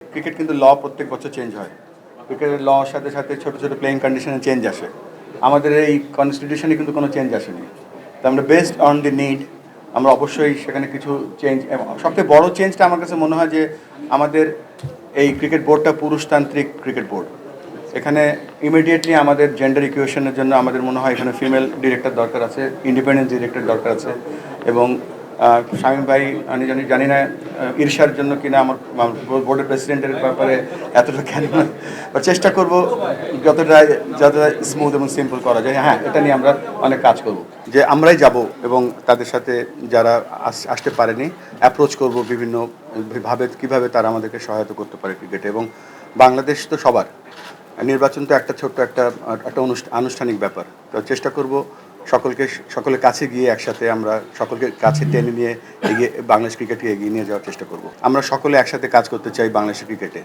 Cricket কিন্তু ল প্রত্যেক বছর চেঞ্জ হয়। ক্রিকেটের ল সাথে সাথে ছোট ছোট প্লেইং কন্ডিশনে চেঞ্জ আসে। আমাদের এই কনস্টিটিউশনে কিন্তু কোনো চেঞ্জ আসেনি। তো আমরা বেসড অন দি নিড আমরা অবশ্যই সেখানে কিছু চেঞ্জ সবথেকে বড় চেঞ্জটা আমার কাছে মনে হয় যে আমাদের এই ক্রিকেট বোর্ডটা পুরুষতান্ত্রিক ক্রিকেট বোর্ড। এখানে ইমিডিয়েটলি আমাদের জেন্ডার ইকুয়েশনের জন্য আমাদের মনে হয় এখানে ফিমেল ডিরেক্টর দরকার আছে ইন্ডিপেন্ডেন্ট ডিরেক্টর দরকার আছে, এবং শামীম ভাই, আমি জানি জানি না ঈর্ষার জন্য কিনা আমার আমার বোর্ডের প্রেসিডেন্টের ব্যাপারে এতটা জ্ঞান বা চেষ্টা করব যতটা যতটা স্মুথ এবং সিম্পল করা যায়। হ্যাঁ এটা নিয়ে আমরা অনেক কাজ করব। যে আমরাই যাব এবং তাদের সাথে যারা আস- আসতে পারেনি অ্যাপ্রোচ করব বিভিন্ন ভাবে, কীভাবে তারা আমাদেরকে সহায়তা করতে পারে ক্রিকেটে এবং বাংলাদেশ তো সবার। নির্বাচন তো একটা ছোট্ট একটা একটা আনুষ্ঠানিক ব্যাপার। তো চেষ্টা করব সকলকে, সকলের কাছে গিয়ে একসাথে আমরা সকলকে কাছে টেনে নিয়ে এগিয়ে বাংলাদেশ ক্রিকেটকে এগিয়ে নিয়ে যাওয়ার চেষ্টা করব। আমরা সকলে একসাথে কাজ করতে চাই বাংলাদেশ ক্রিকেটে।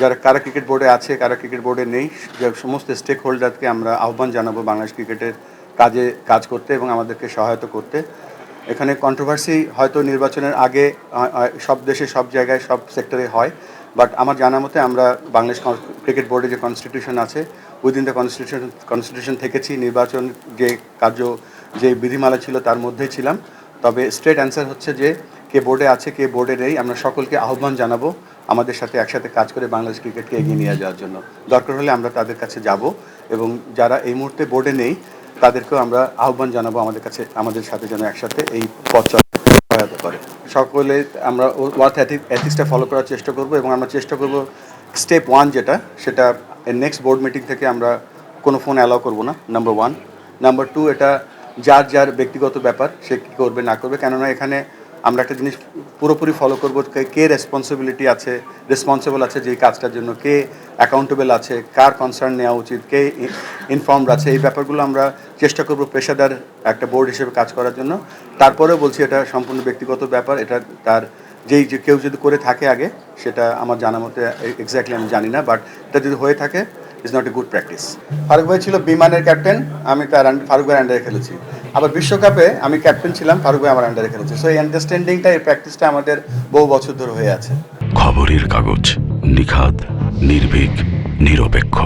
যারা, কারা ক্রিকেট বোর্ডে আছে, কারা ক্রিকেট বোর্ডে নেই সমস্ত স্টেক হোল্ডারকে আমরা আহ্বান জানাব বাংলাদেশ ক্রিকেটের কাজে, কাজ করতে এবং আমাদেরকে সহায়তা করতে। এখানে কন্ট্রোভার্সি হয়তো নির্বাচনের আগে সব দেশে, সব জায়গায়, সব সেক্টরে হয়। বাট আমার জানা মতে আমরা বাংলাদেশ ক্রিকেট বোর্ডে যে কনস্টিটিউশন আছে উইদিন দ্য কনস্টিটিউশন কনস্টিটিউশন থেকেছি, নির্বাচন যে কার্য, যে বিধিমালা ছিল তার মধ্যেই ছিলাম। তবে স্ট্রেট অ্যান্সার হচ্ছে যে, কে বোর্ডে আছে, কে বোর্ডে নেই, আমরা সকলকে আহ্বান জানাব আমাদের সাথে একসাথে কাজ করে বাংলাদেশ ক্রিকেটকে এগিয়ে নিয়ে যাওয়ার জন্য। দরকার হলে আমরা তাদের কাছে যাব এবং যারা এই মুহূর্তে বোর্ডে নেই, তাদেরকেও আমরা আহ্বান জানাব আমাদের কাছে, আমাদের সাথে যেন একসাথে এই পথ সহায়তা করে সকলে আমরা ওয়ার্থ অ্যাথিক্সটা ফলো করার চেষ্টা করব এবং আমরা চেষ্টা করব স্টেপ ওয়ান যেটা, সেটা নেক্সট বোর্ড মিটিং থেকে আমরা কোনো ফোন অ্যালাউ করব না নাম্বার ওয়ান নাম্বার টু এটা যার যার ব্যক্তিগত ব্যাপার, সে কী করবে, না করবে, কেননা এখানে আমরা একটা জিনিস পুরোপুরি ফলো করব, কে- রেসপন্সিবিলিটি আছে রেসপন্সিবল আছে যে কাজটার জন্য, কে অ্যাকাউন্টেবল আছে, কার কনসার্ন নেওয়া উচিত, কে ইনফর্মড আছে, এই ব্যাপারগুলো আমরা চেষ্টা করব পেশাদার একটা বোর্ড হিসেবে কাজ করার জন্য। তারপরেও বলছি এটা সম্পূর্ণ ব্যক্তিগত ব্যাপার, এটা তার যেই, যে কেউ যদি করে থাকে আগে, সেটা আমার জানা মতে এক্স্যাক্টলি আমি জানি না বাট এটা যদি হয়ে থাকে is not a good practice Farooq ভাই ছিল বিমানের ক্যাপ্টেন আমি তার ফারুক ভাইয়ের আন্ডারে খেলেছি। আবার বিশ্বকাপে আমি ক্যাপ্টেন ছিলাম, ফারুক ভাই আমার আন্ডারে খেলেছি। সো এই আন্ডারস্ট্যান্ডিংটা এই প্র্যাকটিসটা আমাদের বহু বছর ধরে হয়ে আছে। খবরের কাগজ নিখাত নির্ভীক, নিরপেক্ষ।